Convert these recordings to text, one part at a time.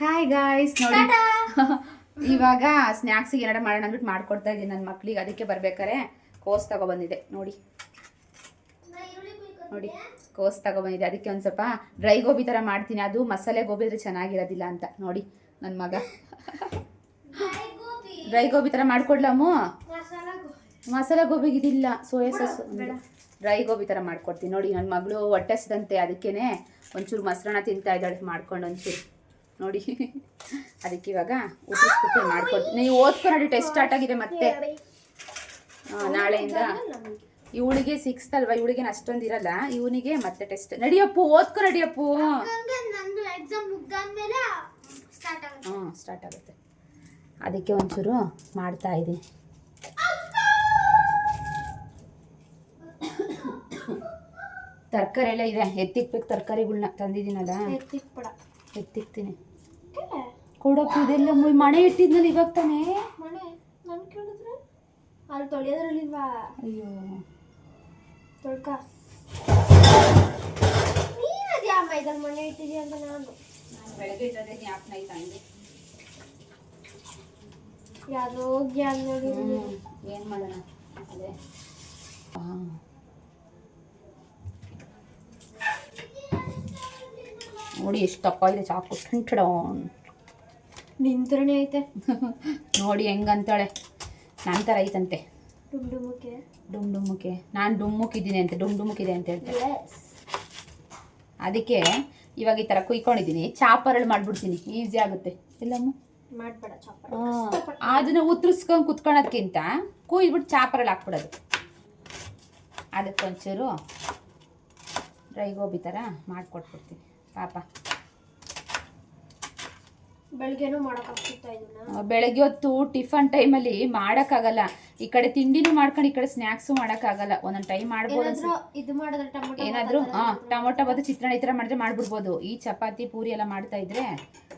Hi guys ನೋಡಿ ಇವಾಗ ಸ್ನ್ಯಾಕ್ಸಿಗೆ ಏನಾರ ಮಾಡೋಣ ಅಂದ್ಬಿಟ್ಟು ಮಾಡ್ಕೊಡ್ತಾ ಇದ್ದೀನಿ ನನ್ನ ಮಕ್ಳಿಗೆ. ಅದಕ್ಕೆ ಬರ್ಬೇಕಾರೆ ಕೋಸ್ ತಗೊಬಂದಿದೆ. ನೋಡಿ. ನೋಡಿ ಕೋಸ್ ತಗೊಬಂದಿದೆ. ಅದಕ್ಕೆ ಒಂದು ಸ್ವಲ್ಪ ಡ್ರೈ ಗೋಬಿ ಥರ ಮಾಡ್ತೀನಿ. ಅದು ಮಸಾಲೆ ಗೋಬಿ ಆದರೆ ಚೆನ್ನಾಗಿರೋದಿಲ್ಲ ಅಂತ. ನೋಡಿ ನನ್ನ ಮಗ. ಡ್ರೈ ಗೋಬಿ. ಥರ ಮಾಡ್ಕೊಡ್ಲಮ್ಮು? ಮಸಾಲೆ ಗೋಬಿಗೆ ಇದಿಲ್ಲ. ಸೋಯಾ ಸಾಸ್ ಡ್ರೈ ಗೋಬಿ ಥರ ಮಾಡ್ಕೊಡ್ತೀನಿ. ನೋಡಿ ನನ್ನ ಮಗಳು ಹೊಟ್ಟೆ ಹಸಿದಂತೆ ಅದಕ್ಕೇನೆ ಒಂಚೂರು ಮೊಸರನ್ನ ತಿಂತಾ ಇದ್ದಾಳೆ. ಮಾಡ್ಕೊಂಡು ಒಂಚೂರು. ನೋಡಿ. ಅದಕ್ಕೆ ಇವಾಗ ಉಪ್ಪಿಸ್ಬಿಟ್ಟು ಮಾಡ್ಕೊಡ್ತೀನಿ ನೀವು ಓದ್ಕೊಂಡು ಟೆಸ್ಟ್ ಸ್ಟಾರ್ಟ್ ಆಗಿದೆ ಮತ್ತೆ. ನಾಳೆಯಿಂದ ಇವಳಿಗೆ ಸಿಕ್ಸ್ತ್ ಅಲ್ವಾ ಇವಳಿಗೆ ಅಷ್ಟೊಂದು ಇರಲ್ಲ ಇವನಿಗೆ ಮತ್ತೆ ಟೆಸ್ಟ್ ನಡಿಯಪ್ಪು ಓದ್ಕೊ ನಡಿಯಪ್ಪು. ಹ್ಞೂ ಸ್ಟಾರ್ಟ್ ಆಗುತ್ತೆ. ಅದಕ್ಕೆ ಒಂಚೂರು ಮಾಡ್ತಾ ಇದ್ದೀನಿ ತರಕಾರಿ ಎಲ್ಲ ಇದೆ. ಎತ್ತಿಕ್ಬೇಕು ತರಕಾರಿಗಳ್ನ ತಂದಿದ್ದೀನಲ್ಲ? ಎತ್ತಿಕ್ಬಿಡ ಎತ್ತಿಕ್ತೀನಿ. ಕೊಡಪ್ಪ ಇದೆಲ್ಲ ಮುಯ್ ಮಣೆ ಇಟ್ಟಿದ್ನಲ್ಲ ಇವಾಗ ತಾನೇ? ಮಣೆ ನಾನು ಕೇಳಿದ್ರೆ? ಅಲ್ಲಿ ತೊಳೆಯೋದ್ರಲ್ಲಿಲ್ವಾ? ಅಯ್ಯೋ. ತೊಳ್ಕ. ನೀನ್ ಅದ್ಯಾ ಅಮ್ಮ ಇದ್ರಲ್ಲಿ ಮಣೆ ಇಟ್ಟಿದ್ಯಾ ಅಂತ ನಾನು. ಬೆಳಗ್ಗೆ ಇಟ್ಟದೆ ಜ್ಞಾಪನ ಆಯ್ತು ಹಂಗೆ ಯಾವ್ದೋ ಗ್ಯಾನ್ ನೋಡಿ ಏನು ಮಾಡೋಣ? ಅದೇ. ಹಾಂ ನೋಡಿ ಎಷ್ಟು ದಪ್ಪ ಇದೆ ಚಾಕು ಟಂಟಡಾನ್ ನಿಂತ್ರನೇ ಐತೆ. ನೋಡಿ ಹೆಂಗಂತಾಳೆ. ನನ್ನ ಥರ ಐತಂತೆ. ಡುಮ್ ಡುಮುಕೆ ಡುಮ್ ಡುಮ್ಮುಕ್ಕೆ. ನಾನು ಡುಮ್ಮುಕ್ಕಿದ್ದೀನಿ ಅಂತೆ ಡುಮ್ ಡುಮ್ಮುಕ್ಕಿದೆ ಅಂತ ಹೇಳ್ತಾರೆ ಅದಕ್ಕೆ ಇವಾಗ ಈ ಥರ ಕುಯ್ಕೊಂಡಿದ್ದೀನಿ. ಚಾಪರಳು ಮಾಡಿಬಿಡ್ತೀನಿ ಈಸಿ ಆಗುತ್ತೆ. ಇಲ್ಲಮ್ಮ ಮಾಡ್ಬೇಡ ಚಾಪರ್ ಅದನ್ನ ಉತ್ತರಿಸ್ಕೊಂಡು ಕುತ್ಕೊಳ್ಳೋದ್ಕಿಂತ ಕುಯ್ದ್ಬಿಟ್ಟು ಚಾಪರಳು ಹಾಕ್ಬಿಡೋದು. ಅದಕ್ಕೆ ಒಂಚೂರು ಡ್ರೈ ಗೋಬಿ ಥರ ಮಾಡಿಕೊಟ್ಬಿಡ್ತೀನಿ. ಪಾಪ. ಬೆಳಿಗ್ಗೆನೂ ಮಾಡಕ್ಕಾಗ್ತಿತ್ತ ಇದನ್ನ? ಆ, ಬೆಳಗ್ಗೆ ಹೊತ್ತು ಟಿಫನ್ ಟೈಮಲ್ಲಿ ಮಾಡೋಕ್ಕಾಗಲ್ಲ. ಈ ಕಡೆ ತಿಂಡಿನೂ ಮಾಡ್ಕೊಂಡು ಈ ಕಡೆ ಸ್ನ್ಯಾಕ್ಸು ಮಾಡೋಕ್ಕಾಗಲ್ಲ. ಒಂದೊಂದು ಟೈಮ್ ಮಾಡ್ಬೋದು ಏನಾದ್ರೂ ಇದು ಮಾಡಿದ್ರೆ ಟೊಮೊಟೊ ಏನಾದರೂ ಹಾಂ ಟೊಮೊಟೊ ಬದ್ದು ಚಿತ್ರಾನ್ನ ಈ ಥರ ಮಾಡಿದ್ರೆ ಮಾಡ್ಬಿಡ್ಬೋದು. ಈ ಚಪಾತಿ ಪೂರಿ ಎಲ್ಲ ಮಾಡ್ತಾ ಇದ್ರೆ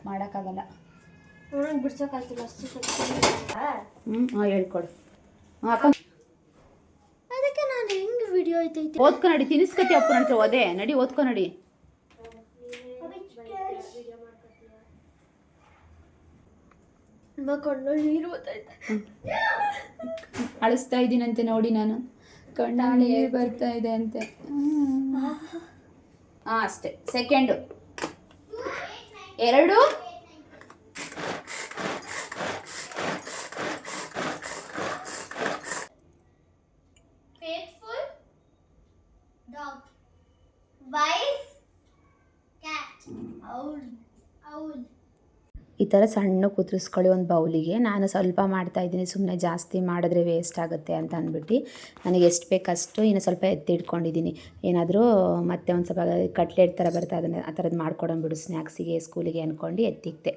ಮಾಡೋಕ್ಕಾಗಲ್ಲ. ಬಿಡ್ಸಕ್ಕಾಗ್ತಿಲ್ಲ ಹ್ಞೂ ಹೇಳ್ಕೊಡು. ಹಾಂ ಅದಕ್ಕೆ ನಾನು ಹೆಂಗ್ ವಿಡಿಯೋ ಐತೈತೆ ಓದ್ಕೊ ನಡಿ ತಿನ್ನಿಸ್ಕತಿ ಅಪ್ಪ ನಂತರ ಓದೆ. ನಡಿ ಓದ್ಕೊ ನಡಿ ಕಣ್ಣಲ್ಲಿ ನೀರು ಓದ್ತೈತೆ ಅಳಿಸ್ತಾ ಇದ್ದೀನಂತೆ ನೋಡಿ ನಾನು. ಕಣ್ಣಲ್ಲಿ ನೀರು ಬರ್ತಾ ಇದೆ ಅಂತೆ. ಹಾಂ ಅಷ್ಟೇ. ಸೆಕೆಂಡು ಎರಡು. Wise cat. Owl. Owl. ಈ ಥರ ಸಣ್ಣ ಕುದಿಸ್ಕೊಳ್ಳಿ ಒಂದು ಬೌಲಿಗೆ. ನಾನು ಸ್ವಲ್ಪ ಮಾಡ್ತಾ ಇದ್ದೀನಿ. ಸುಮ್ಮನೆ ಜಾಸ್ತಿ ಮಾಡಿದ್ರೆ ವೇಸ್ಟ್ ಆಗುತ್ತೆ ಅಂತ ಅಂದ್ಬಿಟ್ಟು. ನನಗೆ ಎಷ್ಟು ಬೇಕಷ್ಟು ಇನ್ನು ಸ್ವಲ್ಪ ಎತ್ತಿಟ್ಕೊಂಡಿದ್ದೀನಿ ಏನಾದರೂ ಮತ್ತೆ ಒಂದು ಸ್ವಲ್ಪ ಕಟ್ಲೆಟ್ ಥರ ಬರುತ್ತೆ ಅದನ್ನು ಆ ಥರದ್ದು ಮಾಡ್ಕೊಡೋಣ ಬಿಡು. ಸ್ನ್ಯಾಕ್ಸಿಗೆ ಸ್ಕೂಲಿಗೆ ಅಂದ್ಕೊಂಡು ಎತ್ತಿಕ್ತೆ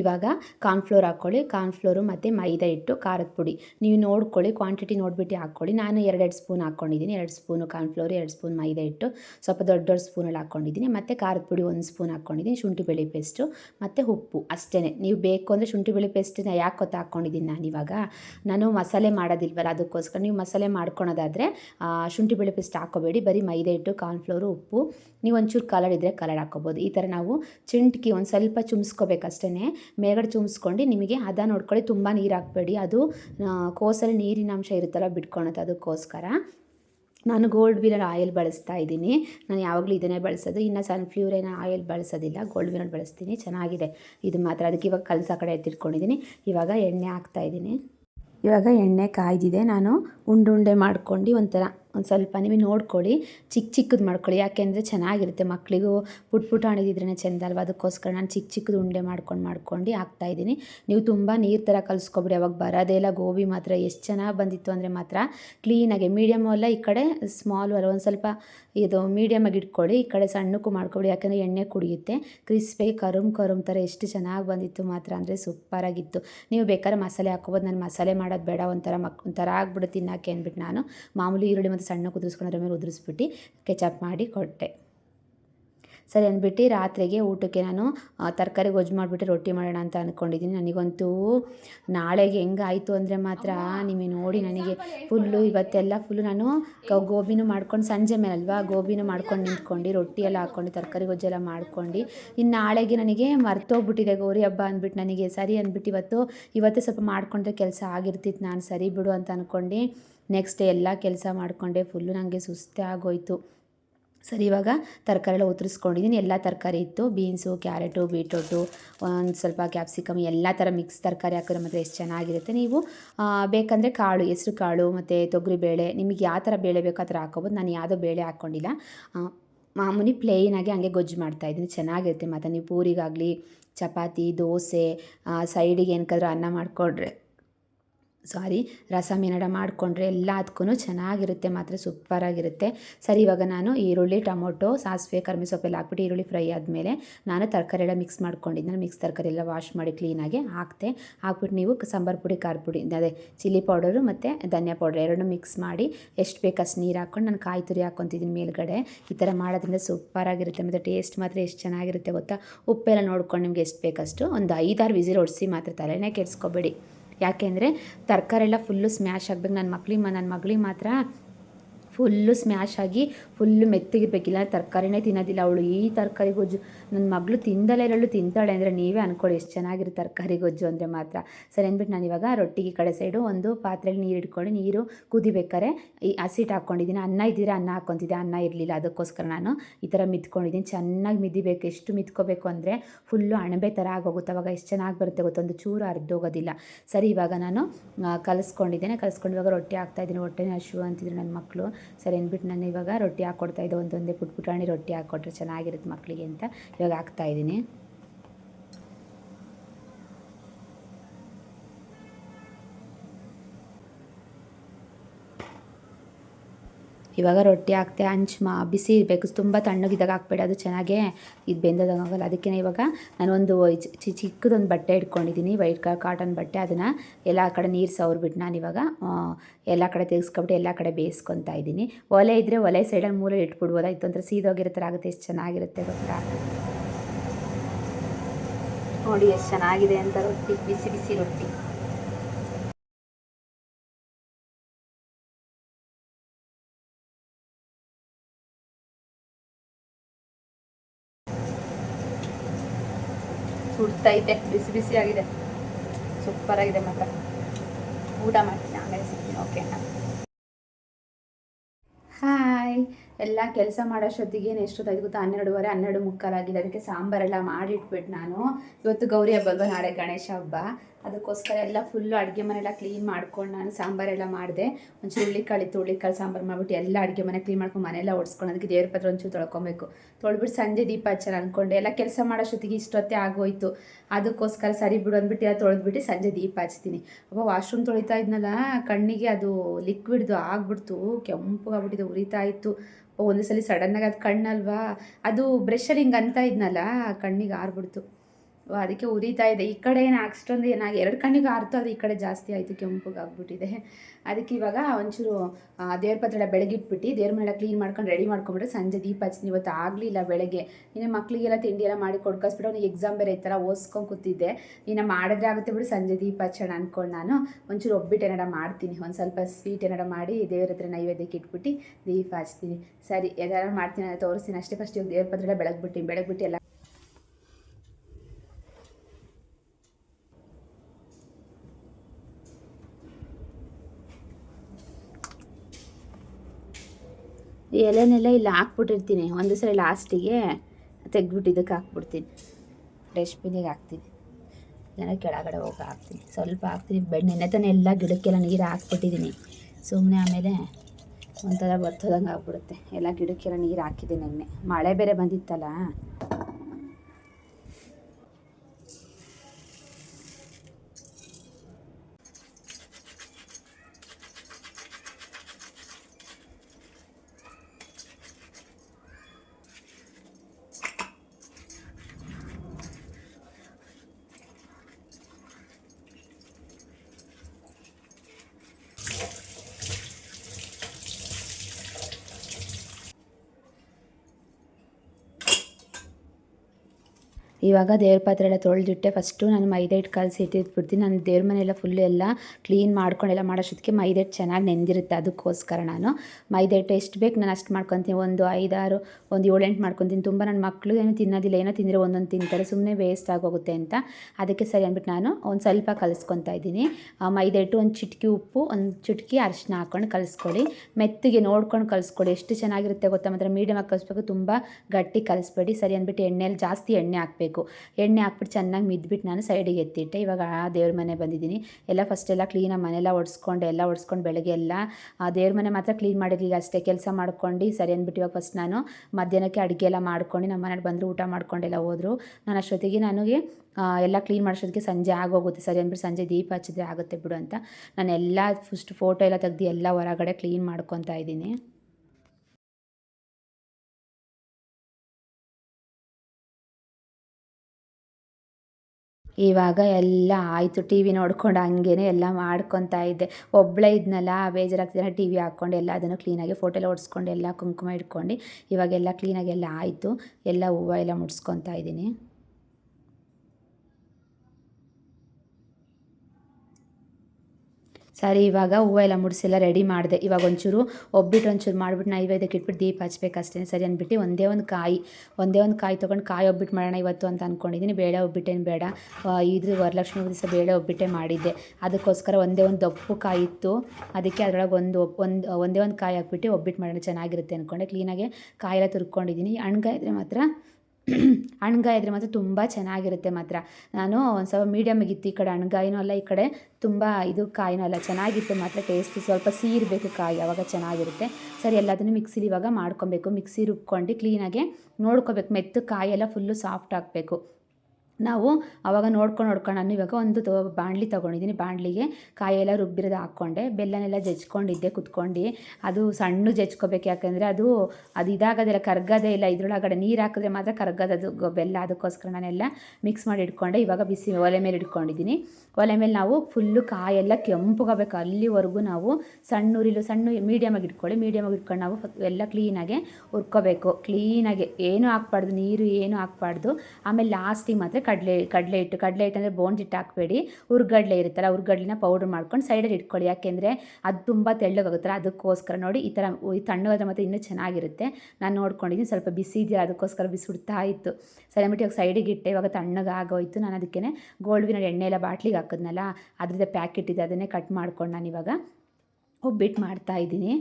ಇವಾಗ ಕಾರ್ನ್ಫ್ಲೋರ್ ಹಾಕ್ಕೊಳ್ಳಿ ಕಾರ್ನ್ಫ್ಲೋರು ಮತ್ತು ಮೈದಾ ಹಿಟ್ಟು, ಖಾರದ ಪುಡಿ. ನೀವು ನೋಡ್ಕೊಳ್ಳಿ ಕ್ವಾಂಟಿಟಿ ನೋಡಿಬಿಟ್ಟು ಹಾಕ್ಕೊಳ್ಳಿ. ನಾನು ಎರಡೆರಡು ಸ್ಪೂನ್ ಹಾಕ್ಕೊಂಡಿದ್ದೀನಿ. ಎರಡು ಸ್ಪೂನು ಕಾರ್ನ್ಫ್ಲೋರ್ ಎರಡು ಸ್ಪೂನ್ ಮೈದಾ ಹಿಟ್ಟು. ಸ್ವಲ್ಪ ದೊಡ್ಡ ದೊಡ್ಡ ಸ್ಪೂನಲ್ಲಿ ಹಾಕ್ಕೊಂಡಿದ್ದೀನಿ. ಮತ್ತು ಖಾರದ ಪುಡಿ ಒಂದು ಸ್ಪೂನ್ ಹಾಕ್ಕೊಂಡಿದ್ದೀನಿ. ಶುಂಠಿ ಬೆಳ್ಳಿ ಪೇಸ್ಟು ಮತ್ತು ಉಪ್ಪು. ಅಷ್ಟೇ ನೀವು ಬೇಕು ಅಂದರೆ ಶುಂಠಿ ಬೆಳ್ಳಿ ಪೇಸ್ಟನ್ನ ಯಾಕೆ ಗೊತ್ತಾ ಹಾಕ್ಕೊಂಡಿದ್ದೀನಿ ನಾನು ಇವಾಗ? ನಾನು ಮಸಾಲೆ ಮಾಡೋದಿಲ್ವಲ್ಲ, ಅದಕ್ಕೋಸ್ಕರ ನೀವು ಮಸಾಲೆ ಮಾಡ್ಕೊಳೋದಾದರೆ ಶುಂಠಿ ಬೆಳ್ಳಿ ಪೇಸ್ಟ್ ಹಾಕೋಬೇಡಿ ಬರೀ ಮೈದಾ ಹಿಟ್ಟು ಕಾರ್ನ್ಫ್ಲೋರು ಉಪ್ಪು. ನೀವು ಒಂಚೂರು ಕಲರ್ ಇದ್ದರೆ ಕಲರ್ ಹಾಕ್ಕೋಬೋದು. ಈ ಥರ ನಾವು ಚಿಂಟ್ಕಿ ಒಂದು ಸ್ವಲ್ಪ ಚುಮ್ಸ್ಕೋಬೇಕು ಮೇಲ್ಗಡೆ ಚುಮ್ಸ್ಕೊಂಡು ನಿಮಗೆ ಹದ ನೋಡ್ಕೊಳ್ಳಿ, ತುಂಬ ನೀರು ಹಾಕಬೇಡಿ. ಅದು ಕೋಸಲ್ಲಿ ನೀರಿನ ಅಂಶ ಇರುತ್ತಲ್ಲ ಬಿಟ್ಕೊಳತ್ತೆ ಅದಕ್ಕೋಸ್ಕರ. ನಾನು ಗೋಲ್ಡ್ ವಿನರ್ ಆಯಿಲ್ ಬಳಸ್ತಾ ಇದ್ದೀನಿ. ನಾನು ಯಾವಾಗಲೂ ಇದನ್ನೇ ಬಳಸೋದು. ಇನ್ನು ಸನ್ಫ್ಲೂರಿನ ಆಯಿಲ್ ಬಳಸೋದಿಲ್ಲ. ಗೋಲ್ಡ್ ವಿನರ್ ಬಳಸ್ತೀನಿ. ಚೆನ್ನಾಗಿದೆ. ಇದು ಮಾತ್ರ. ಅದಕ್ಕೆ ಇವಾಗ ಕಲಸ ಕಡೆ ಎತ್ತಿಟ್ಕೊಂಡಿದ್ದೀನಿ. ಇವಾಗ ಎಣ್ಣೆ ಹಾಕ್ತಾ ಇದ್ದೀನಿ. ಇವಾಗ ಎಣ್ಣೆ ಕಾಯ್ದಿದೆ. ನಾನು ಉಂಡೆ ಉಂಡೆ ಮಾಡ್ಕೊಂಡು ಒಂಥರ ಒಂದು ಸ್ವಲ್ಪ ನೀವು ನೋಡ್ಕೊಳ್ಳಿ. ಚಿಕ್ಕ ಚಿಕ್ಕದು ಮಾಡ್ಕೊಳ್ಳಿ. ಯಾಕೆಂದರೆ ಚೆನ್ನಾಗಿರುತ್ತೆ. ಮಕ್ಕಳಿಗೂ ಪುಟ್ ಪುಟ್ಟ ಹಣಿದಿದ್ರೇ ಚೆಂದ ಅಲ್ವಾ? ಅದಕ್ಕೋಸ್ಕರ ನಾನು ಚಿಕ್ಕ ಚಿಕ್ಕದು ಉಂಡೆ ಮಾಡ್ಕೊಂಡು ಮಾಡ್ಕೊಂಡು ಹಾಕ್ತಾಯಿದ್ದೀನಿ ನೀವು ತುಂಬ ನೀರು ಥರ ಕಲಿಸ್ಕೊಬಿಡಿ ಅವಾಗ ಬರೋದೇ ಇಲ್ಲ. ಗೋಬಿ ಮಾತ್ರ ಎಷ್ಟು ಚೆನ್ನಾಗಿ ಬಂದಿತ್ತು ಅಂದರೆ ಮಾತ್ರ ಕ್ಲೀನಾಗಿ ಮೀಡಿಯಮ್ ಅಲ್ಲ, ಈ ಕಡೆ ಸ್ಮಾಲ್ ಅಲ್ಲ. ಒಂದು ಸ್ವಲ್ಪ ಇದು ಮೀಡಿಯಮಾಗಿ ಇಟ್ಕೊಳ್ಳಿ. ಈ ಕಡೆ ಸಣ್ಣಕ್ಕೂ ಮಾಡ್ಕೊಬಿಡಿ. ಯಾಕೆಂದರೆ ಎಣ್ಣೆ ಕುಡಿಯುತ್ತೆ. ಕ್ರಿಸ್ಪಿಯಾಗಿ ಕರುಮ್ ಕರುಮ್ ಥರ ಎಷ್ಟು ಚೆನ್ನಾಗಿ ಬಂದಿತ್ತು ಮಾತ್ರ ಅಂದರೆ ಸೂಪರಾಗಿತ್ತು ನೀವು ಬೇಕಾದ್ರೆ ಮಸಾಲೆ ಹಾಕೋಬೋದು ನಾನು ಮಸಾಲೆ ಮಾಡೋದು ಬೇಡ. ಒಂಥರ ಮಕ್, ಒಂಥರ ಆಗ್ಬಿಡುತ್ತೆ ತಿನ್ನೋಕೆ ಅಂದ್ಬಿಟ್ಟು ನಾನು. ಮಾಮೂಲಿ ಈರುಳ್ಳಿ ಮತ್ತು ಸಣ್ಣ ಕುದಿಸ್ಕೊಂಡು ಅದ್ರ ಮೇಲೆ ಉದುರಿಸ್ಬಿಟ್ಟು ಕೆಚಪ್ ಮಾಡಿ ಕೊಟ್ಟೆ. ಸರಿ ಅಂದ್ಬಿಟ್ಟು ರಾತ್ರಿಗೆ ಊಟಕ್ಕೆ ನಾನು ತರಕಾರಿ ಗೊಜ್ಜು ಮಾಡಿಬಿಟ್ಟು ರೊಟ್ಟಿ ಮಾಡೋಣ ಅಂತ ಅಂದ್ಕೊಂಡಿದ್ದೀನಿ ನನಗಂತೂ ನಾಳೆಗೆ ಹೆಂಗಾಯಿತು ಅಂದರೆ ಮಾತ್ರ ನಿಮಗೆ ನೋಡಿ ನನಗೆ ಫುಲ್ಲು ಇವತ್ತೆಲ್ಲ ಫುಲ್ಲು ನಾನು ಗೋಬಿನೂ ಮಾಡ್ಕೊಂಡು ಸಂಜೆ ಮೇಲೆ ಅಲ್ವಾ, ಗೋಬಿನೂ ಮಾಡ್ಕೊಂಡು ನಿಂತ್ಕೊಂಡು ರೊಟ್ಟಿ ಎಲ್ಲ ಹಾಕ್ಕೊಂಡು ತರಕಾರಿ ಗೊಜ್ಜೆಲ್ಲ ಮಾಡ್ಕೊಂಡು ಇನ್ನು ನಾಳೆಗೆ ನನಗೆ ಮರ್ತೋಗ್ಬಿಟ್ಟಿದೆ ಗೌರಿ ಹಬ್ಬ ಅಂದ್ಬಿಟ್ಟು ನನಗೆ, ಸರಿ ಅಂದ್ಬಿಟ್ಟು ಇವತ್ತು, ಇವತ್ತೇ ಸ್ವಲ್ಪ ಮಾಡ್ಕೊಂಡ್ರೆ ಕೆಲಸ ಆಗಿರ್ತಿತ್ತು ನಾನು ಸರಿ ಬಿಡು ಅಂತ ಅಂದ್ಕೊಂಡು ನೆಕ್ಸ್ಟ್ ಎಲ್ಲ ಕೆಲಸ ಮಾಡಿಕೊಂಡೆ ಫುಲ್ಲು ನನಗೆ ಸುಸ್ತೇ ಆಗೋಯ್ತು ಸರಿ, ಇವಾಗ ತರಕಾರಿ ಎಲ್ಲ ಉತ್ತರಿಸ್ಕೊಂಡಿದ್ದೀನಿ. ಎಲ್ಲ ತರಕಾರಿ ಇತ್ತು. ಬೀನ್ಸು, ಕ್ಯಾರೆಟು, ಬೀಟ್ರೂಟು, ಒಂದು ಸ್ವಲ್ಪ ಕ್ಯಾಪ್ಸಿಕಮ್ ಎಲ್ಲ ಥರ ಮಿಕ್ಸ್ ತರಕಾರಿ ಹಾಕಿದ್ರೆ ಮಾತ್ರ ಎಷ್ಟು ಚೆನ್ನಾಗಿರುತ್ತೆ. ನೀವು ಬೇಕಂದರೆ ಕಾಳು, ಹೆಸ್ರು ಕಾಳು, ಮತ್ತು ತೊಗರಿಬೇಳೆ ನಿಮಗೆ ಯಾವ ಥರ ಬೇಳೆ ಬೇಕೋ ಆ ಥರ ಹಾಕೋಬೋದು ನಾನು ಯಾವುದೋ ಬೇಳೆ ಹಾಕ್ಕೊಂಡಿಲ್ಲ. ಮಾಮೂಲಿ ಪ್ಲೇನಾಗಿ ಹಂಗೆ ಗೊಜ್ಜು ಮಾಡ್ತಾಯಿದ್ದೀನಿ ಚೆನ್ನಾಗಿರುತ್ತೆ ಮತ್ತು ನೀವು ಪೂರಿಗಾಗಲಿ, ಚಪಾತಿ, ದೋಸೆ ಸೈಡಿಗೆ ಏನಕ್ಕಾದ್ರೂ ಅನ್ನ ಮಾಡಿಕೊಂಡ್ರೆ. ಸಾರಿ ರಸಮ್ ಏನಾರ ಮಾಡಿಕೊಂಡ್ರೆ ಎಲ್ಲದಕ್ಕೂ ಚೆನ್ನಾಗಿರುತ್ತೆ, ಮಾತ್ರ ಸೂಪರಾಗಿರುತ್ತೆ. ಸರಿ, ಇವಾಗ ನಾನು ಈರುಳ್ಳಿ, ಟೊಮೊಟೊ, ಸಾಸಿವೆ, ಕರ್ಮೆ ಸೊಪ್ಪೆಲ್ಲ ಹಾಕ್ಬಿಟ್ಟು ಈರುಳ್ಳಿ ಫ್ರೈ ಆದಮೇಲೆ ನಾನು ತರಕಾರಿ ಎಲ್ಲ ಮಿಕ್ಸ್ ಮಾಡ್ಕೊಂಡಿದ್ದೆ. ಮಿಕ್ಸ್ ತರಕಾರಿ ಎಲ್ಲ ವಾಶ್ ಮಾಡಿ ಕ್ಲೀನಾಗಿ ಹಾಕ್ತೆ. ಹಾಕ್ಬಿಟ್ಟು ನೀವು ಸಾಂಬಾರು ಪುಡಿ, ಖಾರ ಪುಡಿ, ಅದೇ ಚಿಲ್ಲಿ ಪೌಡರು ಮತ್ತು ಧನಿಯಾ ಪೌಡರ್ ಎರಡನ್ನೂ ಮಿಕ್ಸ್ ಮಾಡಿ ಎಷ್ಟು ಬೇಕಷ್ಟು ನೀರು ಹಾಕ್ಕೊಂಡು ನಾನು ಕಾಯಿ ತುರಿ ಹಾಕ್ಕೊತಿದ್ದೀನಿ ಮೇಲ್ಗಡೆ. ಈ ಥರ ಮಾಡೋದ್ರಿಂದ ಸೂಪರಾಗಿರುತ್ತೆ, ಮತ್ತು ಟೇಸ್ಟ್ ಮಾತ್ರ ಎಷ್ಟು ಚೆನ್ನಾಗಿರುತ್ತೆ ಗೊತ್ತಾ? ಉಪ್ಪೆಲ್ಲ ನೋಡ್ಕೊಂಡು ನಿಮ್ಗೆ ಎಷ್ಟು ಬೇಕಷ್ಟು ಒಂದು ಐದಾರು ವಿಸಿಲ್ ಹೊಡಿಸಿ ಮಾತ್ರ ತಲೆನೇ ಕೆಡಿಸ್ಕೋಬೇಡಿ. ಯಾಕೆಂದರೆ ತರಕಾರಿ ಎಲ್ಲ ಫುಲ್ಲು ಸ್ಮ್ಯಾಶ್ ಆಗಬೇಕು. ನನ್ನ ಮಕ್ಳಿಗೆ ನನ್ನ ಮಗಳಿಗೆ ಮಾತ್ರ ಫುಲ್ಲು ಸ್ಮ್ಯಾಶ್ ಆಗಿ ಫುಲ್ಲು ಮೆತ್ತಗಿರ್ಬೇಕಿಲ್ಲ, ತರಕಾರಿನೇ ತಿನ್ನೋದಿಲ್ಲ ಅವಳು. ಈ ತರಕಾರಿ ಗೊಜ್ಜು ನನ್ನ ಮಗಳು ತಿಂದಲೇ ಇರಲು ತಿಂತಾಳೆ ಅಂದರೆ ನೀವೇ ಅಂದ್ಕೊಳ್ಳಿ ಎಷ್ಟು ಚೆನ್ನಾಗಿರೋ ತರಕಾರಿ ಗೊಜ್ಜು ಅಂದರೆ ಮಾತ್ರ. ಸರಿ ಅಂದ್ಬಿಟ್ಟು ನಾನು ಇವಾಗ ರೊಟ್ಟಿಗೆ ಕಡೆ ಸೈಡು ಒಂದು ಪಾತ್ರೆಯಲ್ಲಿ ನೀರು ಇಟ್ಕೊಂಡು ನೀರು ಕುದಿಬೇಕಾರೆ ಈ ಹಸಿಟ್ಟು ಹಾಕ್ಕೊಂಡಿದ್ದೀನಿ ಅನ್ನ ಇದ್ದಿದ್ರೆ ಅನ್ನ ಹಾಕ್ಕೊತಿದ್ದೆ ಅನ್ನ ಇರಲಿಲ್ಲ ಅದಕ್ಕೋಸ್ಕರ ನಾನು ಈ ಥರ ಮಿತ್ಕೊಂಡಿದ್ದೀನಿ. ಚೆನ್ನಾಗಿ ಮಿದಿಬೇಕು, ಎಷ್ಟು ಮಿತ್ಕೋಬೇಕು ಅಂದರೆ ಫುಲ್ಲು ಅಣಬೆ ಥರ ಆಗೋಗುತ್ತೆ. ಅವಾಗ ಎಷ್ಟು ಚೆನ್ನಾಗಿ ಬರುತ್ತೆ ಗೊತ್ತೊಂದು ಚೂರು ಅರ್ಧೋಗೋದಿಲ್ಲ ಸರಿ ಇವಾಗ ನಾನು ಕಲಿಸ್ಕೊಂಡಿದ್ದೇನೆ. ಕಲಿಸ್ಕೊಂಡು ಇವಾಗ ರೊಟ್ಟಿ ಹಾಕ್ತಾಯಿದ್ದೀನಿ ಹೊಟ್ಟೆನೇ ಹಶು ಅಂತಿದ್ರು ನನ್ನ ಮಕ್ಕಳು ಸರಿ ಅಂದ್ಬಿಟ್ಟು ನಾನು ಇವಾಗ ರೊಟ್ಟಿ ಹಾಕ್ಕೊಡ್ತಾ ಇದ್ದೆ. ಒಂದೊಂದೇ ಪುಟ್ ಪುಟಾಣಿ ರೊಟ್ಟಿ ಹಾಕ್ಕೊಟ್ರೆ ಚೆನ್ನಾಗಿರುತ್ತೆ ಮಕ್ಕಳಿಗೆ ಅಂತ ಇವಾಗ ಹಾಕ್ತಾಯಿದ್ದೀನಿ ಇವಾಗ ರೊಟ್ಟಿ ಹಾಕ್ತೆ ಹಂಚು ಮಾ, ಬಿಸಿ ಇರಬೇಕು, ತುಂಬ ತಣ್ಣಗಿದ್ದಾಗ ಹಾಕ್ಬೇಡ, ಅದು ಚೆನ್ನಾಗೇ ಇದು ಬೆಂದದಾಗಲ್ಲ ಅದಕ್ಕೆ ಇವಾಗ ನಾನೊಂದು ಚಿಕ್ಕದೊಂದು ಬಟ್ಟೆ ಇಟ್ಕೊಂಡಿದ್ದೀನಿ ವೈಟ್ ಕಲರ್ ಕಾಟನ್ ಬಟ್ಟೆ, ಅದನ್ನು ಎಲ್ಲ ಕಡೆ ನೀರು ಸವ್ರಿಬಿಟ್ಟು ನಾನು ಇವಾಗ ಎಲ್ಲ ಕಡೆ ತೆಗೆಸ್ಕೊಬಿಟ್ಟು ಎಲ್ಲ ಕಡೆ ಬೇಯಿಸ್ಕೊತಾ ಇದ್ದೀನಿ. ಒಲೆ ಇದ್ದರೆ ಒಲೆ ಸೈಡಲ್ಲಿ ಮೂಲೆ ಇಟ್ಬಿಡ್ಬೋದಾಯ್ತು ಅಂದರೆ ಸೀದೋಗಿರೋ ಥರ ಆಗುತ್ತೆ, ಎಷ್ಟು ಚೆನ್ನಾಗಿರುತ್ತೆ ಗೊತ್ತಾ? ನೋಡಿ, ಎಷ್ಟು ಚೆನ್ನಾಗಿದೆ ಅಂತ ರೊಟ್ಟಿ, ಬಿಸಿ ಬಿಸಿ ರೊಟ್ಟಿ. ಸುಡ್ತೈತೆ ಬಿಸಿ ಬಿಸಿ ಆಗಿದೆ. ಸೂಪರ್ ಆಗಿದೆ ಮಾತ್ರ. ಊಟ ಮಾಡ್ತೀನಿ ಆಮೇಲೆ ಸಿಗ್ತೀನಿ. Okay hi. ಎಲ್ಲ ಕೆಲಸ ಮಾಡೋಷ್ಟೊತ್ತಿಗೆ ಏನು ಎಷ್ಟೊತ್ತಾಯ್ತು ಗೊತ್ತಾ? ಹನ್ನೆರಡುವರೆ ಹನ್ನೆರಡು ಮುಕ್ಕಾಲಾಗಿದೆ ಅದಕ್ಕೆ ಸಾಂಬಾರೆಲ್ಲ ಮಾಡಿಟ್ಬಿಟ್ಟು ನಾನು. ಇವತ್ತು ಗೌರಿ ಹಬ್ಬ ಅಲ್ವಾ ನಾಳೆ ಗಣೇಶ ಹಬ್ಬ? ಅದಕ್ಕೋಸ್ಕರ ಎಲ್ಲ ಫುಲ್ಲು ಅಡುಗೆ ಮನೆಲ್ಲ ಕ್ಲೀನ್ ಮಾಡ್ಕೊಂಡು ನಾನು ಸಾಂಬಾರೆಲ್ಲ ಮಾಡಿದೆ. ಒಂಚೂರು ಹುಳ್ಳಿಕಾಳು ಇತ್ತು ಹುಳ್ಳಿಕಾಳು ಸಾಂಬಾರು ಮಾಡಿಬಿಟ್ಟು ಎಲ್ಲ ಅಡುಗೆ ಮನೆ ಕ್ಲೀನ್ ಮಾಡ್ಕೊಂಡು ಮನೆಯೆಲ್ಲ ಓಡಿಸ್ಕೊಂಡು ಅದಕ್ಕೆ ದೇವ್ರ ಪತ್ರ ಒಂಚೂರು ತೊಳ್ಕೊಬೇಕು. ತೊಳ್ಬಿಟ್ಟು ಸಂಜೆ ದೀಪ ಹಚ್ಚೋಣ ಅಂದ್ಕೊಂಡೆ ಎಲ್ಲ ಕೆಲಸ ಮಾಡೋಷ್ಟೊತ್ತಿಗೆ ಇಷ್ಟೊತ್ತೇ ಆಗೋಯ್ತು. ಅದಕ್ಕೋಸ್ಕರ ಸರಿ ಬಿಡು ಅಂದ್ಬಿಟ್ಟು ಎಲ್ಲ ತೊಳೆದ್ಬಿಟ್ಟು ಸಂಜೆ ದೀಪ ಹಚ್ತೀನಿ. ಅಪ್ಪ ವಾಶ್ರೂಮ್ ತೊಳಿತಾ ಇದ್ನಲ್ಲ, ಕಣ್ಣಿಗೆ ಅದು ಲಿಕ್ವಿಡ್ದು ಆಗ್ಬಿಡ್ತು. ಕೆಂಪು ಆಗ್ಬಿಟ್ಟಿದೆ, ಉರಿತಾ ಇತ್ತು. ಒಂದು ಸಲ ಸಡನ್ನಾಗಿ ಅದು ಕಣ್ಣಲ್ವಾ? ಅದು ಬ್ರಷಲ್ಲಿ ಹಿಂಗೆ ಅಂತ ಇದ್ನಲ್ಲ ಕಣ್ಣಿಗೆ ಆರ್ಬಿಡ್ತು. ಅದಕ್ಕೆ ಉರಿತಾ ಇದೆ. ಈ ಕಡೆ ಏನು ಅಷ್ಟೊಂದು ಏನಾಗಿ ಎರಡು ಕಣ್ಣಿಗೆ ಆರ್ತು ಅದು ಈ ಕಡೆ ಜಾಸ್ತಿ ಆಯಿತು ಕೆಂಪುಗೆ ಆಗ್ಬಿಟ್ಟಿದೆ ಅದಕ್ಕೆ ಇವಾಗ ಒಂಚೂರು ದೇವ್ರ ಪತ್ರ ಬೆಳಗಿಟ್ಬಿಟ್ಟು ದೇವ್ರ ಮನೆಲ್ಲ ಕ್ಲೀನ್ ಮಾಡ್ಕೊಂಡು ರೆಡಿ ಮಾಡ್ಕೊಂಬಿಟ್ರೆ ಸಂಜೆ ದೀಪ ಹಚ್ತೀನಿ. ಇವತ್ತು ಆಗಲಿಲ್ಲ ಬೆಳಗ್ಗೆ. ಇನ್ನು ಮಕ್ಕಳಿಗೆಲ್ಲ ತಿಂಡಿ ಎಲ್ಲ ಮಾಡಿ ಕೊಡ್ಕಸ್ಬಿಟ್ಟು ಅವ್ನಿಗೆ ಎಕ್ಸಾಮ್ ಬೇರೆ ಈ ಥರ ಓದ್ಸ್ಕೊಂಡು ಕೂತಿದ್ದೆ. ಇನ್ನು ಮಾಡಿದ್ರೆ ಆಗುತ್ತೆ ಬಿಡು, ಸಂಜೆ ದೀಪ ಹಚ್ಚೋಣ ಅಂದ್ಕೊಂಡು ನಾನು. ಒಂಚೂರು ಒಬ್ಬಿಟ್ಟು ಏನಾರ ಮಾಡ್ತೀನಿ. ಒಂದು ಸ್ವಲ್ಪ ಸ್ವೀಟ್ ಏನಾರ ಮಾಡಿ ದೇವ್ರ ಹತ್ರ ನೈವೇದ್ಯಕ್ಕೆ ಇಟ್ಬಿಟ್ಟು ದೀಪ ಹಚ್ತೀನಿ. ಸರಿ ಎಲ್ಲ ಮಾಡ್ತೀನಿ ಅಂತ ತೋರಿಸ್ತೀನಿ. ಅಷ್ಟೇ ಫಸ್ಟ್ ಇವಾಗ ದೇವ್ರ ಪತ್ರ ಬೆಳಗ್ಬಿಟ್ಟು ಬೆಳಗ್ಬಿಟ್ಟು ಎಲ್ಲ ಎಲೆನೆಲ್ಲ ಇಲ್ಲಿ ಹಾಕ್ಬಿಟ್ಟಿರ್ತೀನಿ. ಒಂದು ಸರಿ ಲಾಸ್ಟಿಗೆ ತೆಗ್ದುಬಿಟ್ಟು ಇದಕ್ಕೆ ಹಾಕ್ಬಿಡ್ತೀನಿ. ಡಸ್ಟ್ಬಿನ್ನಿಗೆ ಹಾಕ್ತೀನಿ. ಇಲ್ಲ, ಕೆಳಗಡೆ ಹೋಗಿ ಹಾಕ್ತೀನಿ. ಸ್ವಲ್ಪ ಹಾಕ್ತೀನಿ. ಬೆಡ್ ನೆನೆ ತಾನೇ ಎಲ್ಲ ಗಿಡಕ್ಕೆಲ್ಲ ನೀರು ಹಾಕ್ಬಿಟ್ಟಿದ್ದೀನಿ. ಸುಮ್ಮನೆ ಆಮೇಲೆ ಒಂಥರ ಬರ್ತದಂಗೆ ಆಗ್ಬಿಡುತ್ತೆ. ಎಲ್ಲ ಗಿಡಕ್ಕೆಲ್ಲ ನೀರು ಹಾಕಿದ್ದೀನಿ ನೆನ್ನೆ. ಮಳೆ ಬೇರೆ ಬಂದಿತ್ತಲ್ಲ. ಇವಾಗ ದೇವ್ರ ಪಾತ್ರೆ ಎಲ್ಲ ತೊಳೆದಿಟ್ಟೆ. ಫಸ್ಟು ನಾನು ಮೈದಾ ಹಿಟ್ಟು ಕಲಸಿ ಇಟ್ಟಿಟ್ಬಿಡ್ತೀನಿ ನಾನು ದೇವ್ರ ಮನೆಯೆಲ್ಲ ಫುಲ್ ಎಲ್ಲ ಕ್ಲೀನ್ ಮಾಡ್ಕೊಂಡೆಲ್ಲ ಮಾಡೋಷ್ಟೊತ್ತಿಗೆ ಮೈದಾ ಹಿಟ್ಟು ಚೆನ್ನಾಗಿ ನೆಂದಿರುತ್ತೆ ಅದಕ್ಕೋಸ್ಕರ ನಾನು. ಮೈದಾ ಹಿಟ್ಟು ಎಷ್ಟು ಬೇಕು ನಾನು ಅಷ್ಟು ಮಾಡ್ಕೊತೀನಿ. ಒಂದು ಐದಾರು, ಒಂದು ಏಳೆಂಟು ಮಾಡ್ಕೊತೀನಿ. ತುಂಬ ನನ್ನ ಮಕ್ಕಳು ಏನು ತಿನ್ನೋದಿಲ್ಲ. ಏನೋ ತಿಂದರೆ ಒಂದೊಂದು ತಿಂತಾರೆ. ಸುಮ್ಮನೆ ವೇಸ್ಟ್ ಆಗೋಗುತ್ತೆ ಅಂತ. ಅದಕ್ಕೆ ಸರಿ ಅಂದ್ಬಿಟ್ಟು ನಾನು ಒಂದು ಸ್ವಲ್ಪ ಕಲಿಸ್ಕೊತಾ ಇದ್ದೀನಿ. ಮೈದಾ ಹಿಟ್ಟು ಒಂದು ಚಿಟಕಿ ಉಪ್ಪು, ಒಂದು ಚಿಟಕಿ ಅರಿಶಿನ ಹಾಕ್ಕೊಂಡು ಕಲಿಸ್ಕೊಳ್ಳಿ. ಮೆತ್ತಗೆ ನೋಡ್ಕೊಂಡು ಕಲಿಸ್ಕೊಳ್ಳಿ. ಎಷ್ಟು ಚೆನ್ನಾಗಿರುತ್ತೆ ಗೊತ್ತಾ? ಮಾತ್ರ ಮೀಡಿಯಮಾಗಿ ಕಲಿಸ್ಬೇಕು. ತುಂಬ ಗಟ್ಟಿ ಕಲಿಸ್ಬೇಡಿ. ಸರಿ ಅಂದ್ಬಿಟ್ಟು ಎಣ್ಣೆಲಿ ಜಾಸ್ತಿ ಎಣ್ಣೆ ಹಾಕಬೇಕು. ಎಣ್ಣೆ ಹಾಕ್ಬಿಟ್ಟು ಚೆನ್ನಾಗಿ ಮಿದ್ಬಿಟ್ಟು ನಾನು ಸೈಡಿಗೆ ಎತ್ತಿಟ್ಟೆ. ಇವಾಗ ಆ ದೇವ್ರ ಮನೆ ಬಂದಿದ್ದೀನಿ. ಎಲ್ಲ ಫಸ್ಟ್ ಎಲ್ಲ ಕ್ಲೀನಾಗಿ ಮನೆಲ್ಲ ಒಡ್ಸ್ಕೊಂಡು, ಎಲ್ಲ ಒಡ್ಸ್ಕೊಂಡು ಬೆಳಗ್ಗೆ ಎಲ್ಲ, ಆ ದೇವ್ರ ಮನೆ ಮಾತ್ರ ಕ್ಲೀನ್ ಮಾಡಿರಲಿಲ್ಲ ಅಷ್ಟೇ. ಕೆಲಸ ಮಾಡ್ಕೊಂಡು ಸರಿ ಅಂದ್ಬಿಟ್ಟು ಇವಾಗ ಫಸ್ಟ್ ನಾನು ಮಧ್ಯಾಹ್ನಕ್ಕೆ ಅಡುಗೆ ಎಲ್ಲ ಮಾಡ್ಕೊಂಡು ನಮ್ಮ ಮನೆಯಲ್ಲಿ ಬಂದರು, ಊಟ ಮಾಡ್ಕೊಂಡೆಲ್ಲ ಹೋದರು. ನಾನು ಅಷ್ಟೊತ್ತಿಗೆ ನನಗೆ ಎಲ್ಲ ಕ್ಲೀನ್ ಮಾಡಿಸೋದಕ್ಕೆ ಸಂಜೆ ಆಗೋಗುತ್ತೆ. ಸರಿ ಅಂದ್ಬಿಟ್ಟು ಸಂಜೆ ದೀಪ ಹಚ್ಚಿದ್ರೆ ಆಗುತ್ತೆ ಬಿಡು ಅಂತ. ನಾನು ಎಲ್ಲ ಫಸ್ಟ್ ಫೋಟೋ ಎಲ್ಲ ತೆಗೆದು ಎಲ್ಲ ಹೊರಗಡೆ ಕ್ಲೀನ್ ಮಾಡ್ಕೊತಾ ಇದ್ದೀನಿ. ಇವಾಗ ಎಲ್ಲ ಆಯಿತು. ಟಿ ವಿ ನೋಡ್ಕೊಂಡು ಹಂಗೇನೆ ಎಲ್ಲ ಮಾಡ್ಕೊತಾ ಇದ್ದೆ. ಒಬ್ಬಳೇ ಇದ್ನಲ್ಲ, ಬೇಜಾರಾಗ್ತಿದ್ರೆ ಟಿ ವಿ ಹಾಕ್ಕೊಂಡು ಎಲ್ಲ ಅದನ್ನು ಕ್ಲೀನಾಗಿ ಫೋಟೋ ಎಲ್ಲ ಎಲ್ಲ ಕುಂಕುಮ ಇಟ್ಕೊಂಡು ಇವಾಗೆಲ್ಲ ಕ್ಲೀನಾಗಿ ಎಲ್ಲ ಆಯಿತು. ಎಲ್ಲ ಹೂವು ಎಲ್ಲ ಮುಡ್ಸ್ಕೊತಾ ಇದ್ದೀನಿ. ಸರಿ, ಇವಾಗ ಹೂವು ಎಲ್ಲ ಮುಡಿಸೆಲ್ಲ ರೆಡಿ ಮಾಡಿದೆ. ಇವಾಗ ಒಂಚೂರು ಒಬ್ಬಿಟ್ಟು ಒಂಚೂರು ಮಾಡಿಬಿಟ್ಟು ನೈವೇದ್ಯಕ್ಕೆ ಇಟ್ಬಿಟ್ಟು ದೀಪ ಹಚ್ಬೇಕು ಅಷ್ಟೇ ಸರಿ ಅಂದ್ಬಿಟ್ಟು ಒಂದೇ ಒಂದು ಕಾಯಿ, ಒಂದೇ ಒಂದು ಕಾಯಿ ತೊಗೊಂಡು ಕಾಯಿ ಒಬ್ಬಿಟ್ಟು ಮಾಡೋಣ ಇವತ್ತು ಅಂತ ಅಂದ್ಕೊಂಡಿದ್ದೀನಿ ಬೇಳೆ ಒಬ್ಬಿಟ್ಟೇನು ಬೇಡ. ಇದು ವರಲಕ್ಷ್ಮಿ ದಿವಸ ಬೇಳೆ ಒಬ್ಬಿಟ್ಟೇ ಮಾಡಿದ್ದೆ. ಅದಕ್ಕೋಸ್ಕರ ಒಂದೇ ಒಂದು ದಪ್ಪು ಕಾಯಿ ಇತ್ತು. ಅದಕ್ಕೆ ಅದರೊಳಗೆ ಒಂದು ಒಂದು, ಒಂದೇ ಒಂದು ಕಾಯಿ ಹಾಕ್ಬಿಟ್ಟು ಒಬ್ಬಿಟ್ಟು ಮಾಡೋಣ ಚೆನ್ನಾಗಿರುತ್ತೆ ಅಂದ್ಕೊಂಡೆ ಕ್ಲೀನಾಗಿ ಕಾಯಿ ಎಲ್ಲ ತುರ್ಕೊಂಡಿದ್ದೀನಿ ಹಣ್ಗಾಯಿದ್ರೆ ಮಾತ್ರ ಹಣ್ಗಾಯಿ ಇದ್ರೆ ಮಾತ್ರ ತುಂಬ ಚೆನ್ನಾಗಿರುತ್ತೆ ಮಾತ್ರ. ನಾನು ಒಂದು ಸ್ವಲ್ಪ ಮೀಡಿಯಮ್ಗಿತ್ತು ಈ ಕಡೆ ಹಣ್ಗಾಯಿನೂ ಅಲ್ಲ, ಈ ಕಡೆ ತುಂಬ ಇದು ಕಾಯಿನೂ ಅಲ್ಲ, ಚೆನ್ನಾಗಿತ್ತು ಮಾತ್ರ ಟೇಸ್ಟ್ ಸ್ವಲ್ಪ ಸಿಹಿ ಇರಬೇಕು ಕಾಯಿ ಆವಾಗ ಚೆನ್ನಾಗಿರುತ್ತೆ. ಸರಿ, ಎಲ್ಲದನ್ನು ಮಿಕ್ಸಿಲಿ ಇವಾಗ ಮಾಡ್ಕೊಬೇಕು. ಮಿಕ್ಸಿ ರುಬ್ಕೊಂಡು ಕ್ಲೀನಾಗಿ ನೋಡ್ಕೋಬೇಕು. ಮೆತ್ತು ಕಾಯಿ ಎಲ್ಲ ಫುಲ್ಲು ಸಾಫ್ಟ್ ಆಗಬೇಕು ನಾವು ಆವಾಗ ನೋಡ್ಕೊಂಡು ನೋಡ್ಕೊಂಡು ನಾನು ಇವಾಗ ಒಂದು ತೊ ಬಾಣಲಿ ತೊಗೊಂಡಿದ್ದೀನಿ. ಬಾಣಲಿಗೆ ಕಾಯೆಲ್ಲ ರುಬ್ಬಿರೋದು ಹಾಕ್ಕೊಂಡೆ. ಬೆಲ್ಲನೆಲ್ಲ ಜಜ್ಕೊಂಡಿದ್ದೆ, ಕುತ್ಕೊಂಡು. ಅದು ಸಣ್ಣ ಜಜ್ಕೋಬೇಕು ಯಾಕಂದರೆ ಅದು ಅದು ಇದಾಗೋದಿಲ್ಲ ಕರ್ಗೋದೇ ಇಲ್ಲ. ಇದ್ರೊಳಗಡೆ ನೀರು ಹಾಕಿದ್ರೆ ಮಾತ್ರ ಕರ್ಗೋದದು, ಬೆಲ್ಲ ಅದಕ್ಕೋಸ್ಕರ ನಾನೆಲ್ಲ ಮಿಕ್ಸ್ ಮಾಡಿ ಇಟ್ಕೊಂಡೆ. ಇವಾಗ ಬಿಸಿ ಒಲೆ ಮೇಲೆ ಇಟ್ಕೊಂಡಿದ್ದೀನಿ. ಒಲೆ ಮೇಲೆ ನಾವು ಫುಲ್ಲು ಕಾಯೆಲ್ಲ ಕೆಂಪುಗಬೇಕು ಅಲ್ಲಿವರೆಗೂ ನಾವು ಸಣ್ಣ ಉರಿಲು ಸಣ್ಣ ಮೀಡಿಯಮಾಗಿ ಇಟ್ಕೊಳ್ಳಿ ಮೀಡಿಯಮಾಗಿ ಇಟ್ಕೊಂಡು ನಾವು ಎಲ್ಲ ಕ್ಲೀನಾಗೆ ಹುರ್ಕೋಬೇಕು. ಕ್ಲೀನಾಗಿ ಏನೂ ಹಾಕ್ಬಾರ್ದು, ನೀರು ಏನೂ ಹಾಕ್ಬಾರ್ದು. ಆಮೇಲೆ ಲಾಸ್ಟಿಗೆ ಮಾತ್ರ ಕಡಲೆ ಕಡಲೆ ಹಿಟ್ಟು. ಕಡಲೆ ಹಿಟ್ಟು ಅಂದರೆ ಬೋಂಡ್ ಹಿಟ್ಟು ಹಾಕಬೇಡಿ. ಹುರ್ಗಡ್ಲೆ ಇರುತ್ತಲ್ಲ, ಹುರ್ಗಡ್ಲಿನ ಪೌಡ್ರ್ ಮಾಡ್ಕೊಂಡು ಸೈಡಲ್ಲಿ ಇಟ್ಕೊಳ್ಳಿ. ಯಾಕೆಂದರೆ ಅದು ತುಂಬ ತೆಳ್ಳಗಾಗುತ್ತಲ್ಲ, ಅದಕ್ಕೋಸ್ಕರ ನೋಡಿ ಈ ಥರ ಈ ತಣ್ಣಗಾದ್ರೆ ಮತ್ತು ಇನ್ನೂ ಚೆನ್ನಾಗಿರುತ್ತೆ. ನಾನು ನೋಡ್ಕೊಂಡಿದ್ದೀನಿ, ಸ್ವಲ್ಪ ಬಿಸಿ ಇದೆಯಾ ಅದಕ್ಕೋಸ್ಕರ ಬಿಸಿ ಇತ್ತು. ಸರಿ ಬಿಟ್ಟು ಇವಾಗ ಸೈಡಿಗೆ ಇಟ್ಟೆ, ಇವಾಗ ತಣ್ಣಗಾಗೋಯ್ತು. ನಾನು ಅದಕ್ಕೆ ಗೋಲ್ಡ್ ವಿನ ಎಣ್ಣೆ ಎಲ್ಲ ಬಾಟ್ಲಿಗೆ ಹಾಕಿದ್ನಲ್ಲ, ಅದ್ರದ್ದು ಪ್ಯಾಕೆಟ್ ಇದೆ ಅದನ್ನೇ ಕಟ್ ಮಾಡ್ಕೊಂಡು ನಾನು ಇವಾಗ ಮಾಡ್ತಾ ಇದ್ದೀನಿ.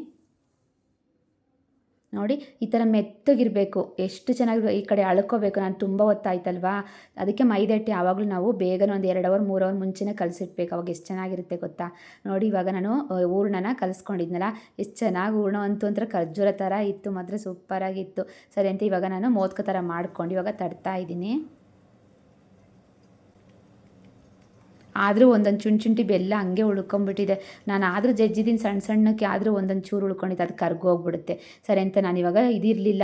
ನೋಡಿ, ಈ ಥರ ಮೆತ್ತಗಿರಬೇಕು, ಎಷ್ಟು ಚೆನ್ನಾಗಿ ಈ ಕಡೆ ಅಳ್ಕೋಬೇಕು, ನಾನು ತುಂಬ ಹೊತ್ತಾಯ್ತಲ್ವಾ? ಅದಕ್ಕೆ ಮೈದಾ ಯಾವಾಗಲೂ ನಾವು ಬೇಗನೆ ಒಂದು ಎರಡು ಅವರ್ ಮೂರು ಅವರ್ ಮುಂಚೆನೇ ಕಲಸಿಟ್ಬೇಕು, ಅವಾಗ ಎಷ್ಟು ಚೆನ್ನಾಗಿರುತ್ತೆ ಗೊತ್ತಾ? ನೋಡಿ, ಇವಾಗ ನಾನು ಹೂರ್ಣನ ಕಲಿಸ್ಕೊಂಡಿದ್ನಲ್ಲ, ಎಷ್ಟು ಚೆನ್ನಾಗಿ ಹೂರ್ಣ ಅಂತೂ ಒಂಥರ ಖರ್ಜೂರ ಥರ ಇತ್ತು ಮಾತ್ರ ಸೂಪರಾಗಿತ್ತು ಸರಿ ಅಂತ ಇವಾಗ ನಾನು ಮೋದಕ ಥರ ಮಾಡ್ಕೊಂಡು ಇವಾಗ ತಡ್ತಾ ಇದ್ದೀನಿ. ಆದರೂ ಒಂದೊಂದು ಚುಂಟು ಚುಂಟಿ ಬೆಲ್ಲ ಹಂಗೆ ಉಳ್ಕೊಂಬಿಟ್ಟಿದೆ. ನಾನು ಆದರೂ ಜಜ್ಜಿದ್ದೀನಿ ಸಣ್ಣ ಸಣ್ಣಕ್ಕೆ ಆದರೂ ಒಂದೊಂದು ಚೂರು ಉಳ್ಕೊಂಡಿದ್ದೆ. ಅದು ಕರ್ಗೋಗ್ಬಿಡುತ್ತೆ. ಸರಿ ಅಂತ ನಾನು ಇವಾಗ ಇದಿರಲಿಲ್ಲ.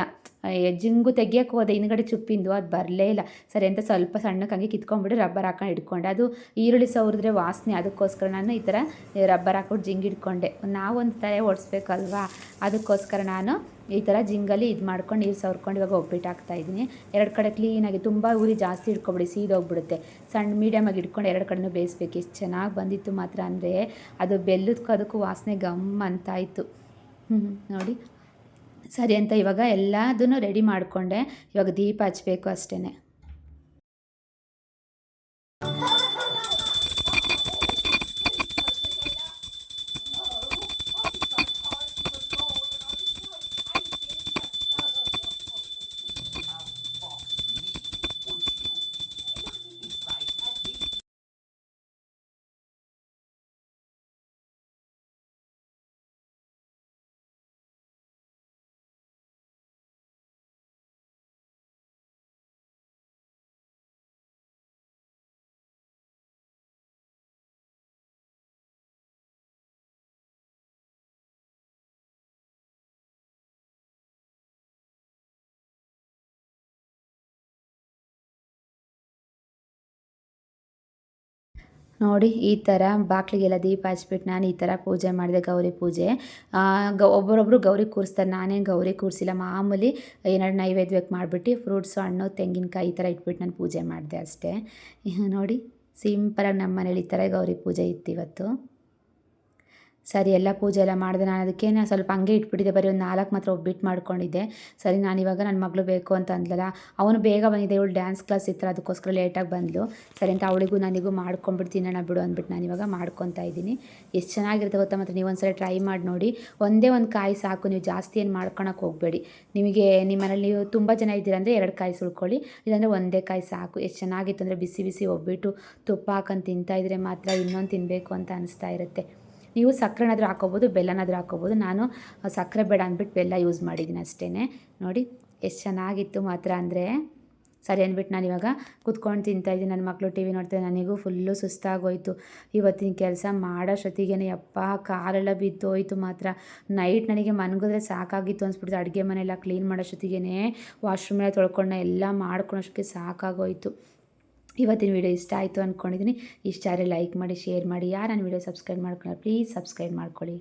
ಎಜ್ಜಿಂಗು ತೆಗಿಯೋಕೆ ಹೋದೆ. ಹಿಂದ್ಗಡೆ ಚುಪ್ಪಿಂದು ಅದು ಬರಲೇ ಇಲ್ಲ. ಸರಿ ಅಂತ ಸ್ವಲ್ಪ ಸಣ್ಣಕ್ಕೆ ಹಂಗೆ ಕಿತ್ಕೊಂಡ್ಬಿಟ್ಟು ರಬ್ಬರ್ ಹಾಕೊಂಡು ಇಟ್ಕೊಂಡೆ. ಅದು ಈರುಳ್ಳಿ ಸೌರಿದ್ರೆ ವಾಸನೆ. ಅದಕ್ಕೋಸ್ಕರ ನಾನು ಈ ಥರ ರಬ್ಬರ್ ಹಾಕ್ಬಿಟ್ಟು ಜಿಂಗ್ ಇಟ್ಕೊಂಡೆ. ನಾವೊಂದು ತಲೆ ಓಡಿಸ್ಬೇಕಲ್ವಾ? ಅದಕ್ಕೋಸ್ಕರ ನಾನು ಈ ಥರ ಜಿಂಗಲ್ಲಿ ಇದು ಮಾಡ್ಕೊಂಡು ನೀರು ಸವರ್ಕೊಂಡು ಇವಾಗ ಒಬ್ಬಿಟ್ಟು ಹಾಕ್ತಾ ಇದ್ದೀನಿ. ಎರಡು ಕಡೆ ಕ್ಲೀನಾಗಿ ತುಂಬ ಉರಿ ಜಾಸ್ತಿ ಇಟ್ಕೊಬಿಡಿ ಸೀದೋಗ್ಬಿಡುತ್ತೆ ಸಣ್ಣ ಮೀಡಿಯಮಾಗಿ ಇಟ್ಕೊಂಡು ಎರಡು ಕಡೆನೂ ಬೇಯಿಸ್ಬೇಕು. ಎಷ್ಟು ಚೆನ್ನಾಗಿ ಬಂದಿತ್ತು ಮಾತ್ರ ಅಂದರೆ ಅದು ಬೆಲ್ಲದಕ್ಕೂ ಅದಕ್ಕೂ ವಾಸನೆ ಗಮ್ ಅಂತಾಯಿತು ಹ್ಞೂ ನೋಡಿ. ಸರಿ ಅಂತ ಇವಾಗ ಎಲ್ಲದನ್ನು ರೆಡಿ ಮಾಡಿಕೊಂಡೆ. ಇವಾಗ ದೀಪ ಹಚ್ಚಬೇಕು ಅಷ್ಟೇ ನೋಡಿ, ಈ ಥರ ಬಾಗಿಲಿಗೆಲ್ಲ ದೀಪ ಹಚ್ಬಿಟ್ಟು ನಾನು ಈ ಥರ ಪೂಜೆ ಮಾಡಿದೆ, ಗೌರಿ ಪೂಜೆ. ಗ ಒಬ್ಬರೊಬ್ಬರು ಗೌರಿ ಕೂರಿಸ್ತಾರೆ ನಾನೇ ಗೌರಿ ಕೂರಿಸಿಲ್ಲ. ಮಾಮೂಲಿ ಏನಾದ್ರು ನೈವೇದ್ಯಕ್ಕೆ ಮಾಡಿಬಿಟ್ಟು, ಫ್ರೂಟ್ಸು, ಹಣ್ಣು, ತೆಂಗಿನಕಾಯಿ ಈ ಥರ ಇಟ್ಬಿಟ್ಟು ನಾನು ಪೂಜೆ ಮಾಡಿದೆ ಅಷ್ಟೇ. ನೋಡಿ, ಸಿಂಪಲಾಗಿ ನಮ್ಮ ಮನೇಲಿ ಈ ಥರ ಗೌರಿ ಪೂಜೆ ಇತ್ತು ಇವತ್ತು. ಸರಿ, ಎಲ್ಲ ಪೂಜೆ ಎಲ್ಲ ಮಾಡಿದೆ, ನಾನು ಅದಕ್ಕೆ ನಾನು ಸ್ವಲ್ಪ ಹಂಗೆ ಇಟ್ಬಿಟ್ಟಿದ್ದೆ, ಬರೀ ಒಂದು ನಾಲ್ಕು ಮಾತ್ರ ಒಬ್ಬಿಟ್ಟು ಮಾಡ್ಕೊಂಡಿದ್ದೆ. ಸರಿ, ನಾನು ಇವಾಗ ನನ್ನ ಮಗಳು ಬೇಕು ಅಂತ ಅಂದ್ಲಲ್ಲ, ಅವನು ಬೇಗ ಬಂದಿದ್ದೆ, ಇವಳು ಡ್ಯಾನ್ಸ್ ಕ್ಲಾಸ್ ಇತ್ತು ಅದಕ್ಕೋಸ್ಕರ ಲೇಟಾಗಿ ಬಂದಳು ಸರಿ ಅಂತ ಅವಳಿಗೂ ನನಗೂ ಮಾಡ್ಕೊಂಡ್ಬಿಟ್ಟು ನಾನು ಬಿಡು ಅಂದ್ಬಿಟ್ಟು ನಾನು ಇವಾಗ ಮಾಡ್ಕೊತಾ ಇದ್ದೀನಿ. ಎಷ್ಟು ಚೆನ್ನಾಗಿರುತ್ತೆ ಗೊತ್ತಾ ಮಾತ್ರ ನೀವು ಒಂದ್ಸಲ ಟ್ರೈ ಮಾಡಿ ನೋಡಿ. ಒಂದೇ ಒಂದು ಕಾಯಿ ಸಾಕು, ನೀವು ಜಾಸ್ತಿ ಏನು ಮಾಡ್ಕೊಳಕ್ಕೆ ಹೋಗಬೇಡಿ. ನಿಮಗೆ ನಿಮ್ಮ ಮನೇಲಿ ನೀವು ತುಂಬ ಜನ ಇದ್ದೀರಾ ಅಂದರೆ ಎರಡು ಕಾಯಿ ಸುಳ್ಕೊಳ್ಳಿ, ಇಲ್ಲಾಂದರೆ ಒಂದೇ ಕಾಯಿ ಸಾಕು. ಎಷ್ಟು ಚೆನ್ನಾಗಿತ್ತು ಅಂದರೆ ಬಿಸಿ ಬಿಸಿ ಒಬ್ಬಿಟ್ಟು ತುಪ್ಪ ಹಾಕೊಂಡು ತಿಂತಾ ಇದ್ರೆ ಮಾತ್ರ ಇನ್ನೊಂದು ತಿನ್ನಬೇಕು ಅಂತ ಅನಿಸ್ತಾ ಇರುತ್ತೆ. ನೀವು ಸಕ್ಕರೆನಾದರೂ ಹಾಕೋಬೋದು, ಬೆಲ್ಲನಾದರೂ ಹಾಕೋಬೋದು. ನಾನು ಸಕ್ಕರೆ ಬೇಡ ಅಂದ್ಬಿಟ್ಟು ಬೆಲ್ಲ ಯೂಸ್ ಮಾಡಿದ್ದೀನಿ ಅಷ್ಟೇ ನೋಡಿ, ಎಷ್ಟು ಚೆನ್ನಾಗಿತ್ತು ಮಾತ್ರ ಅಂದರೆ, ಸರಿ ಅಂದ್ಬಿಟ್ಟು ನಾನು ಇವಾಗ ಕುತ್ಕೊಂಡು ತಿಂತಾಯಿದ್ದೀನಿ ನನ್ನ ಮಕ್ಕಳು ಟಿ ವಿ ನೋಡ್ತಾರೆ, ನನಗೂ ಫುಲ್ಲು ಸುಸ್ತಾಗೋಯ್ತು. ಇವತ್ತಿನ ಕೆಲಸ ಮಾಡೋಷ್ಟೊತ್ತಿಗೆ ಅಪ್ಪ ಕಾಲೆಲ್ಲ ಬಿದ್ದೋಯ್ತು ಮಾತ್ರ. ನೈಟ್ ನನಗೆ ಮನ್ಗಿದ್ರೆ ಸಾಕಾಗಿತ್ತು ಅನ್ಸ್ಬಿಡ್ತು. ಅಡುಗೆ ಮನೆಯೆಲ್ಲ ಕ್ಲೀನ್ ಮಾಡೋಷ್ಟೊತ್ತಿಗೆ ವಾಶ್ರೂಮೆಲ್ಲ ತೊಳ್ಕೊಂಡು, ಎಲ್ಲ ಮಾಡ್ಕೊಳೋಷ್ಟಕ್ಕೆ ಸಾಕಾಗೋಯ್ತು. ಇವತ್ತಿನ ವಿಡಿಯೋ ಇಷ್ಟ ಆಯಿತು ಅಂದ್ಕೊಂಡಿದ್ದೀನಿ ಇಷ್ಟ ಆದರೆ ಲೈಕ್ ಮಾಡಿ ಶೇರ್ ಮಾಡಿ. ಯಾರು ನನ್ನ ವಿಡಿಯೋ ಸಬ್ಸ್ಕ್ರೈಬ್ ಮಾಡ್ಕೊಳ್ಳೋ ಪ್ಲೀಸ್ ಸಬ್ಸ್ಕ್ರೈಬ್ ಮಾಡ್ಕೊಳ್ಳಿ.